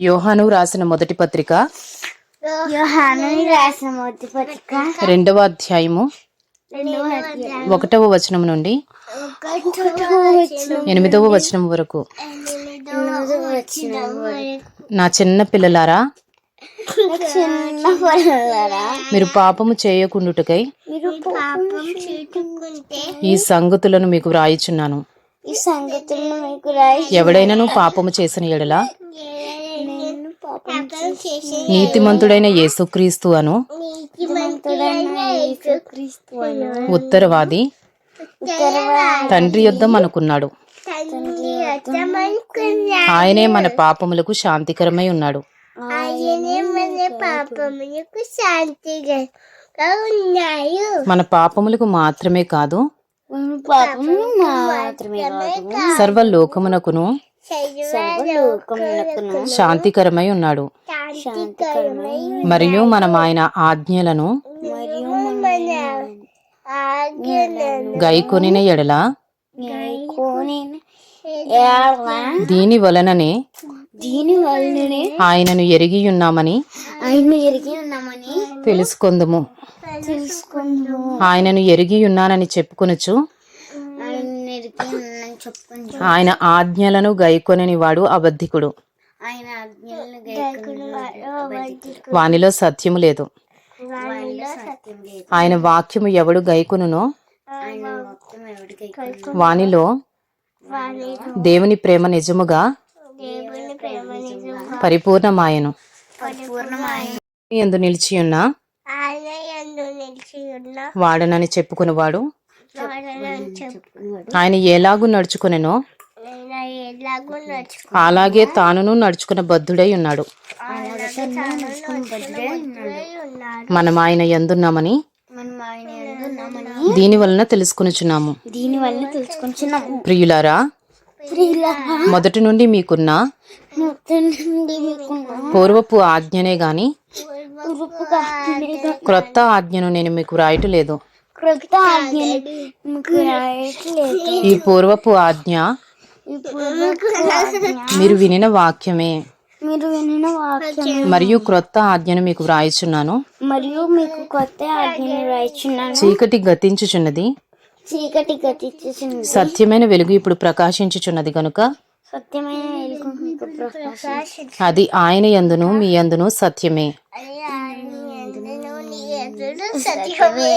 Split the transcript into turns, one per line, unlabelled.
యోహాను రాసిన మొదటి పత్రిక?
యోహాను రాసిన మొదటి పత్రిక.
రెండవ అధ్యాయము. ఒకటవ వచనం నుండి ఎనిమిదవ వచనం వరకు. నా చిన్న పిల్లలారా మీరు పాపము చేయకుండుటకై ఈ సంగతులను మీకు వ్రాయిచున్నాను. ఎవడైనను పాపము చేసిన ఎడల నీతిమంతుడైన యేసుక్రీస్తు అను. ఉత్తరవాది. తండ్రి యొద్ద అనుకున్నాడు. ఆయనే మన పాపములకు శాంతికరమై ఉన్నాడు.
మన పాపములకు
మాత్రమే కాదు. సర్వలోకమునకును శాంతికరమై ఉన్నాడు.
శాంతికరమై
మరియు మనం ఆయన ఆజ్ఞలను
మరియు మన ఆజ్ఞలను
గైకొనిన ఎడల దీని వలననే
దీని వల్లనే
ఆయనను ఎరిగి ఉన్నామని
ఆయన ఎరిగి ఉన్నామని
తెలుసుకొందుము.
తెలుసుకుందాము.
ఆయనను ఎరిగి ఉన్నానని చెప్పుకొనుచు
ఆయన
ఆజ్ఞలను గైకొనని వాడు అబద్ధికుడు.
ఆయన ఆజ్ఞలను గైకొని
వానిలో సత్యము లేదు. ఆయన వాక్యము ఎవడు
గైకొని
వానిలో దేవుని ప్రేమ నిజముగా
దేవుని ప్రేమ నిజంగా
పరిపూర్ణమాయను. ఎందు నిలిచి ఉన్న వాడనని చెప్పుకునేవాడు. ఆయన ఎలాగూ నడుచుకునెనో. అలాగే తానును నడుచుకున్న బద్ధుడై ఉన్నాడు. మనం ఆయన ఎందున్నామని? దీని వలన తెలుసుకునుచున్నాము.
దీని వల్ల తెలుసుకుంటున్నాము
ప్రియులారా
ప్రియుల
మొదటి నుండి మీకున్న
మొత్తం నుండి మీకున్న
పూర్వపు ఆజ్ఞనే గాని క్రొత్త ఆజ్ఞను నేను మీకు రాయటలేదు
క్రొత్త
ఈ పూర్వపు ఆజ్ఞ మీరు వినిన వాక్యమే.
మీరు వినిన వాక్యం
మరియు క్రొత్త ఆజ్ఞను మీకు వ్రాయిచున్నాను.
మరియు మీకు కొత్త ఆజ్ఞను రాయిచున్నాను
చీకటి గతించుచున్నది.
చీకటి గతించింది
సత్యమైన వెలుగు ఇప్పుడు ప్రకాశించుచున్నది గనుక
సత్యమైన వెలుగు
అది ఆయన యందును మీ యందును సత్యమే.
సత్యమే.